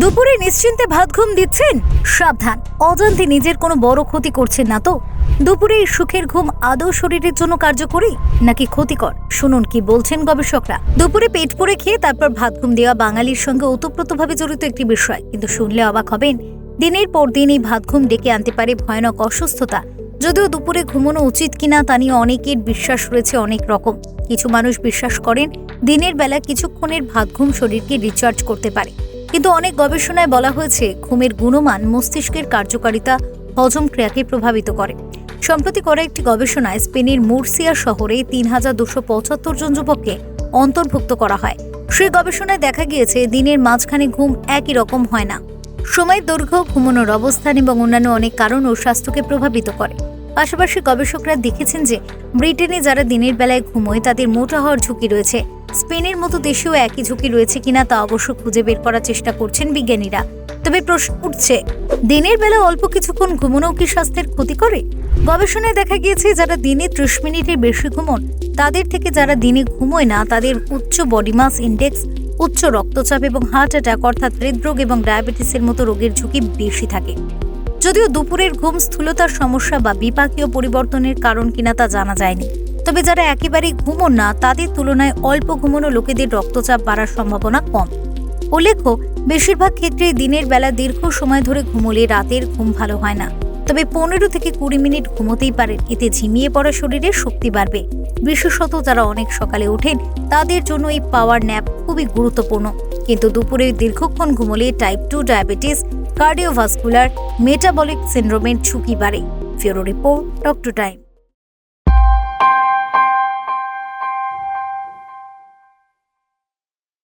দুপুরে নিশ্চিন্তে ভাত ঘুম দিচ্ছেন? সাবধান। অজান্তে নিজের কোনো বড় ক্ষতি করছেন না তো? দুপুরে এই সুখের ঘুম আদৌ শরীরের জন্য কার্যকরী নাকি ক্ষতিকর? শুনুন কি বলছেন গবেষকরা। দুপুরে পেট পুরে খেয়ে তারপর ভাত ঘুম দেওয়া বাঙালির সঙ্গে ওতপ্রোতভাবে জড়িত একটি বিষয়। কিন্তু শুনলে অবাক হবেন, দিনের পর দিন এই ভাত ঘুম ডেকে আনতে পারে ভয়ানক অসুস্থতা। যদিও দুপুরে ঘুমানো উচিত কিনা তা নিয়ে অনেকের বিশ্বাস রয়েছে অনেক রকম। কিছু মানুষ বিশ্বাস করেন, দিনের বেলা কিছুক্ষণের ভাত ঘুম শরীরকে রিচার্জ করতে পারে। কিন্তু অনেক গবেষণায় বলা হয়েছে, ঘুমের গুণমান মস্তিষ্কের কার্যকারিতা হজম ক্রিয়াকে প্রভাবিত করে। সম্প্রতি করা একটি গবেষণায় স্পেনের মুরসিয়া শহরে তিন হাজার দুশো পঁচাত্তর জন যুবককে অন্তর্ভুক্ত করা হয়। সেই গবেষণায় দেখা গিয়েছে, দিনের মাঝখানে ঘুম একই রকম হয় না। সময়ের দৈর্ঘ্য, ঘুমানোর অবস্থান এবং অন্যান্য অনেক কারণও স্বাস্থ্যকে প্রভাবিত করে। পাশাপাশি গবেষকরা দেখেছেন যে, ব্রিটেনে যারা দিনের বেলায় ঘুমোয়, তাদের মোটা হওয়ার ঝুঁকি রয়েছে। স্পেনের মতো দেশেও একই ঝুঁকি রয়েছে কিনা তা অবশ্য খুঁজে বের করার চেষ্টা করছেন বিজ্ঞানীরা। তবে প্রশ্ন উঠছে, দিনের বেলা অল্প কিছুক্ষণ ঘুমানো কি স্বাস্থ্যের ক্ষতি করে? গবেষণায় দেখা গিয়েছে, যারা দিনে ত্রিশ মিনিটের বেশি ঘুমন, তাদের থেকে যারা দিনে ঘুমোয় না, তাদের উচ্চ বডি মাস ইন্ডেক্স, উচ্চ রক্তচাপ এবং হার্ট অ্যাটাক অর্থাৎ হৃদরোগ এবং ডায়াবেটিসের মতো রোগের ঝুঁকি বেশি থাকে। যদিও দুপুরের ঘুম স্থূলতার সমস্যা বা বিপাকীয় পরিবর্তনের কারণ কিনা তা জানা যায়নি। তবে যারা একেবারেই ঘুমন না, তাদের তুলনায় অল্প ঘুমনো লোকেদের রক্তচাপ বাড়ার সম্ভাবনা কম। উল্লেখ্য, বেশিরভাগ ক্ষেত্রে দিনের বেলা দীর্ঘ সময় ধরে ঘুমোলে রাতের ঘুম ভালো হয় না। তবে পনেরো থেকে কুড়ি মিনিট ঘুমোতেই পারেন, এতে ঝিমিয়ে পড়া শরীরে শক্তি বাড়বে। বিশেষত যারা অনেক সকালে ওঠেন, তাদের জন্য এই পাওয়ার ন্যাপ খুবই গুরুত্বপূর্ণ। কিন্তু দুপুরে দীর্ঘক্ষণ ঘুমোলে type two diabetes, cardiovascular, metabolic সিন্ড্রোমের ঝুঁকি বাড়ে। ফিওরো রিপোর্ট ডক্টর টাইম।